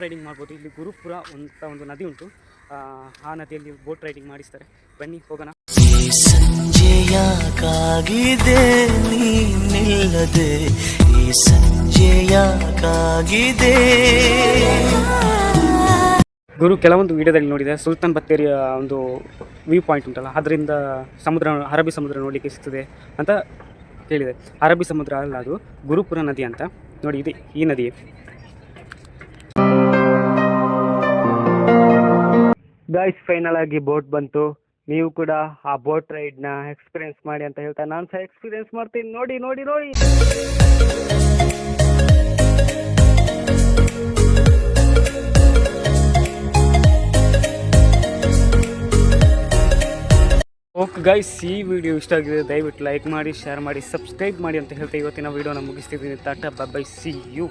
Riding ಮಾಡ್ಬೋದು. ಇಲ್ಲಿ ಗುರುಪುರ ಅಂತ ಒಂದು ನದಿ ಉಂಟು. ಆ, ನದಿಯಲ್ಲಿ ಬೋಟ್ ರೈಡಿಂಗ್ ಮಾಡಿಸ್ತಾರೆ. ಬನ್ನಿ ಹೋಗೋಣ. ಈ ಗುರು ಕೆಲವೊಂದು ವಿಡಿಯೋದಲ್ಲಿ ನೋಡಿದೆ ಸುಲ್ತಾನ್ ಬತ್ತೇರಿಯ ಒಂದು ವ್ಯೂ ಪಾಯಿಂಟ್ ಉಂಟಲ್ಲ ಅದರಿಂದ ಸಮುದ್ರ ಅರಬ್ಬಿ ಸಮುದ್ರ ನೋಡಲಿಕ್ಕೆ ಸಿಗ್ತದೆ ಅಂತ ಕೇಳಿದೆ. ಅರಬ್ಬಿ ಸಮುದ್ರ ಅಲ್ಲ ಅದು ಗುರುಪುರ ನದಿ ಅಂತ. ನೋಡಿ ಇದೆ ಈ ನದಿ. ಗಾಯ್ಸ್ ಫೈನಲ್ ಆಗಿ ಬೋಟ್ ಬಂತು. ನೀವು ಕೂಡ ಆ ಬೋಟ್ ರೈಡ್ನ ಎಕ್ಸ್ಪೀರಿಯನ್ಸ್ ಮಾಡಿ ಅಂತ ಹೇಳ್ತಾ ನಾನು ಸಹ ಎಕ್ಸ್ಪೀರಿಯನ್ಸ್ ಮಾಡ್ತೀನಿ. ನೋಡಿ ನೋಡಿ ನೋಡಿ. ಓಕೆ ಗೈಸ್ ಈ ವಿಡಿಯೋ ಇಷ್ಟ ಆಗಿದೆ ದಯವಿಟ್ಟು ಲೈಕ್ ಮಾಡಿ ಶೇರ್ ಮಾಡಿ ಸಬ್ಸ್ಕ್ರೈಬ್ ಮಾಡಿ ಅಂತ ಹೇಳ್ತಾ ಇವತ್ತಿನ ವಿಡಿಯೋನ ಮುಗಿಸ್ತಿದ್ದೀನಿ. Tata bye see you